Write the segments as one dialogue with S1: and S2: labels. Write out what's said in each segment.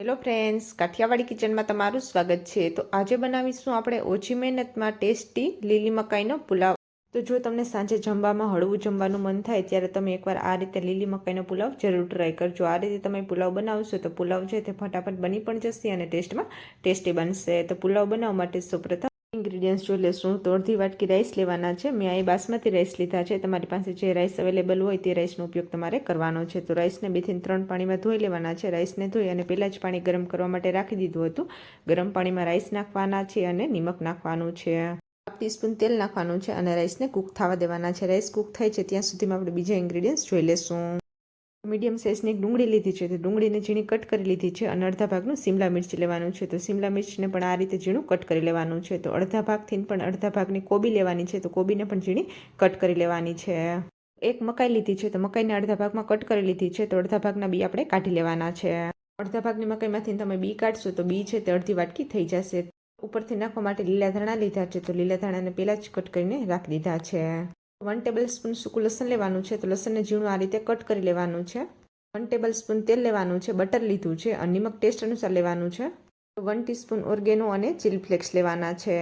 S1: Hello friends Kathiawadi કિચનમાં તમારું સ્વાગત છે. તો આજે બનાવીશું આપણે ઓછી મહેનતમાં ટેસ્ટી લીલી મકાઈનો પુલાવ. તો જો તમને સાંજે જમવામાં હળવું જમવાનું મન થાય ત્યારે તમે એકવાર આ રીતે લીલી મકાઈનો પુલાવ જરૂર ટ્રાય કરજો. આ રીતે તમે પુલાવ બનાવશો તો પુલાવ છે તે ફટાફટ બની પણ જશે અને ટેસ્ટમાં ટેસ્ટી બનશે. તો પુલાવ બનાવવા માટે સૌપ્રથમ ઇન્ગ્રીડિયન્ટ્સ જોઈ લેશું તો અડધી વાટકી રાઈસ લેવાના છે. મેં અહીં બાસમતી રાઈસ લીધા છે. તમારી પાસે જે રાઈસ અવેલેબલ હોય તે રાઈસનો ઉપયોગ તમારે કરવાનો છે. તો રાઈસને બેથી ત્રણ પાણીમાં ધોઈ લેવાના છે. રાઈસને ધોઈ અને પહેલાં જ પાણી ગરમ કરવા માટે રાખી દીધું હતું. ગરમ પાણીમાં રાઈસ નાખવાના છે અને નિમક નાખવાનું છે. હાફ ટીસ્પૂન તેલ નાખવાનું છે અને રાઈસને કૂક થવા દેવાના છે. રાઈસ કૂક થાય છે ત્યાં સુધીમાં આપણે બીજા ઇન્ગ્રીડિયન્ટ્સ જોઈ લેશું. મીડિયમ સાઇઝની એક ડુંગળી લીધી છે. તો ડુંગળીને ઝીણી કટ કરી લીધી છે અને અડધા ભાગનું સિમલા મિર્ચ લેવાનું છે. તો સિમલા મિર્ચને પણ આ રીતે ઝીણું કટ કરી લેવાનું છે. તો અડધા ભાગથી પણ અડધા ભાગની કોબી લેવાની છે. તો કોબીને પણ ઝીણી કટ કરી લેવાની છે. એક મકાઈ લીધી છે. તો મકાઈને અડધા ભાગમાં કટ કરી લીધી છે. તો અડધા ભાગના બી આપણે કાઢી લેવાના છે. અડધા ભાગની મકાઈમાંથી તમે બી કાઢશો તો બી છે તે અડધી વાટકી થઈ જશે. ઉપરથી નાખવા માટે લીલા ધાણા લીધા છે. તો લીલા ધાણાને પહેલાં જ કટ કરીને રાખી દીધા છે. વન ટેબલ સ્પૂન સૂકું લસણ લેવાનું છે, તો લસણને ઝીણું આ રીતે કટ કરી લેવાનું છે. વન ટેબલ સ્પૂન તેલ લેવાનું છે બટર લીધું છે, અને નિમક ટેસ્ટ અનુસાર લેવાનું છે. વન ટીસ્પૂન ઓર્ગેનો અને ચીલી ફ્લેક્સ લેવાના છે.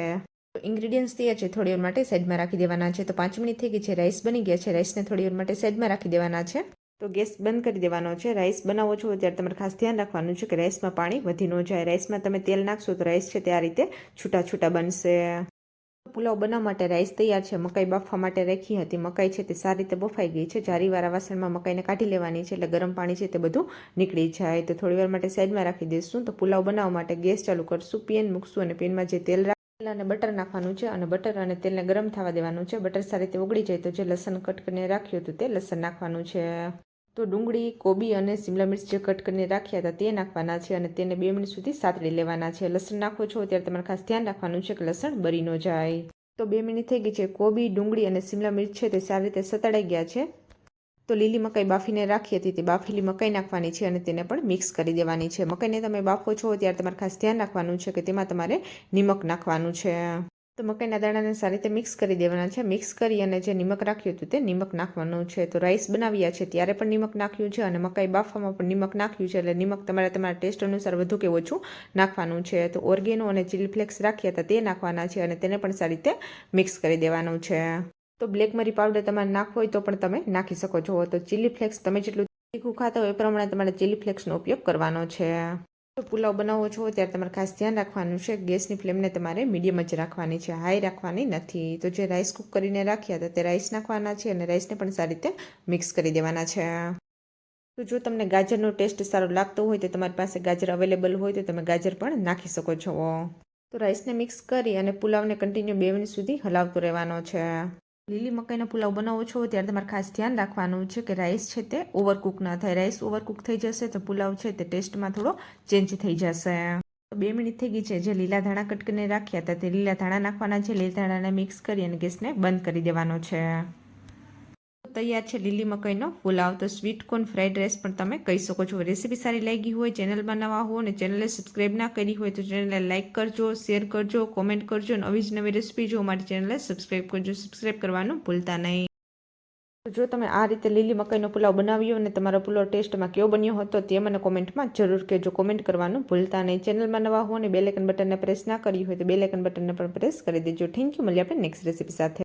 S1: ઇન્ગ્રીડિયન્ટ્સ તૈયાર છે, થોડી વાર માટે સાઈડમાં રાખી દેવાના છે. તો પાંચ મિનિટ થઈ ગઈ છે રાઈસ બની ગયા છે રાઈસને થોડી વાર માટે સાઈડમાં રાખી દેવાના છે. તો ગેસ બંધ કરી દેવાનો છે. રાઈસ બનાવો છો ત્યારે તમારે ખાસ ધ્યાન રાખવાનું છે કે રાઈસમાં પાણી વધી ન જાય. રાઈસમાં તમે તેલ નાખશો તો રાઈસ છે તે આ રીતે છૂટા છૂટા બનશે. પુલાવ બનાવવા માટે રાઈસ તૈયાર છે. મકાઈ બાફવા માટે રાખી હતી. મકાઈ છે તે સારી રીતે બફાઈ ગઈ છે. જારીવાળા વાસણમાં મકાઈને કાઢી લેવાની છે એટલે ગરમ પાણી છે તે બધું નીકળી જાય. તો થોડી વાર માટે સાઈડમાં રાખી દઈશું તો પુલાવ બનાવવા માટે ગેસ ચાલુ કરશું પેન મૂકશું અને પેનમાં જે તેલ અને બટર નાખવાનું છે અને બટર અને તેલને ગરમ થવા દેવાનું છે. બટર સારી રીતે ઓગળી જાય તો જે લસણ કટ કરીને રાખ્યું હતું તે લસણ નાખવાનું છે. તો ડુંગળી, કોબી અને સિમલા મિર્ચ જે કટ કરીને રાખ્યા હતા તે નાખવાના છે અને તેને બે મિનિટ સુધી સાતડી લેવાના છે. લસણ નાખો છો ત્યારે તમારે ખાસ ધ્યાન રાખવાનું છે કે લસણ બરી ન જાય. તો બે મિનિટ થઈ ગઈ છે. કોબી, ડુંગળી અને સિમલા મિર્ચ છે તે સારી રીતે સતળાઈ ગયા છે. તો લીલી મકાઈ બાફીને રાખી હતી. તે બાફેલી મકાઈ નાખવાની છે અને તેને પણ મિક્સ કરી દેવાની છે. મકાઈને તમે બાફો છો ત્યારે તમારે ખાસ ધ્યાન રાખવાનું છે કે તેમાં તમારે નિમક નાખવાનું છે. તો મકાઈના દાણાને સારી રીતે મિક્સ કરી દેવાના છે. મિક્સ કરી અને જે નિમક રાખ્યું હતું તે નિમક નાખવાનું છે. તો રાઈસ બનાવ્યા છે ત્યારે પણ નિમક નાખ્યું છે અને મકાઈ બાફવામાં પણ નિમક નાખ્યું છે. એટલે નિમક તમારે તમારા ટેસ્ટ અનુસાર વધુ કે ઓછું નાખવાનું છે. તો ઓર્ગેનો અને ચીલી ફ્લેક્સ રાખ્યા હતા તે નાખવાના છે અને તેને પણ સારી રીતે મિક્સ કરી દેવાનું છે. તો બ્લેક મરી પાવડર તમારે નાખવો હોય તો પણ તમે નાખી શકો છો. તો ચીલી ફ્લેક્સ તમે જેટલું તીખું ખાતા હોય એ પ્રમાણે તમારે ચીલી ફ્લેક્સનો ઉપયોગ કરવાનો છે. પુલાવ બનાવો છો, ત્યારે તમારે ખાસ ધ્યાન રાખવાનું છે, ગેસની ફ્લેમને તમારે મીડિયમ જ રાખવાની છે, હાઈ રાખવાની નથી. તો જે રાઈસ કુક કરીને રાખ્યા હતા, તે રાઈસ નાખવાના છે અને રાઈસને પણ સારી રીતે મિક્સ કરી દેવાના છે. તો જો તમને ગાજરનો ટેસ્ટ સારો લાગતો હોય, તો તમારી પાસે ગાજર અવેલેબલ હોય, તો તમે ગાજર પણ નાખી શકો છો. તો રાઈસને મિક્સ કરી અને પુલાવને કન્ટિન્યુ બે મિનિટ સુધી હલાવતો રહેવાનો છે. લીલી મકાઈનો પુલાવ બનાવો છો, ત્યારે તમારે ખાસ ધ્યાન રાખવાનું છે કે રાઈસ છે તે ઓવરકુક ના થાય. રાઈસ ઓવરકુક થઈ જશે તો પુલાવ છે તે ટેસ્ટમાં થોડો ચેન્જ થઈ જશે. બે મિનિટ થઈ ગઈ છે. જે લીલા ધાણા કટ કરીને રાખ્યા હતા, તે લીલા ધાણા નાખવાના છે. લીલા ધાણાને મિક્સ કરી અને ગેસને બંધ કરી દેવાનો છે. તૈયાર છે લીલી મકાઈનો પુલાવ તો સ્વીટ કોર્ન ફ્રાઈડ રાઈસ પણ તમે કહી શકો છો. રેસીપી સારી લાગી હોય ચેનલમાં નવા હો અને ચેનલને સબસ્ક્રાઈબ ના કરી હોય તો ચેનલને લાઇક કરજો શેર કરજો કોમેન્ટ કરજો અને આવી જ નવી રેસીપી જો મારી ચેનલને સબસ્ક્રાઈબ કરજો. સબસ્ક્રાઈબ કરવાનું ભૂલતા નહીં. જો તમે આ રીતે લીલી મકાઈનો પુલાવ બનાવ્યો અને તમારો પુલાવ ટેસ્ટમાં કેવો બન્યો હતો તે મને કોમેન્ટમાં જરૂર કહેજો. કોમેન્ટ કરવાનું ભૂલતા નહીં. ચેનલમાં નવા હો અને બેલેકન બટનને પ્રેસ ના કરી હોય તો બેલેકન બટનને પણ પ્રેસ કરી દેજો. થેન્ક યુ મળીએ આપણે નેક્સ્ટ રેસીપી સાથે.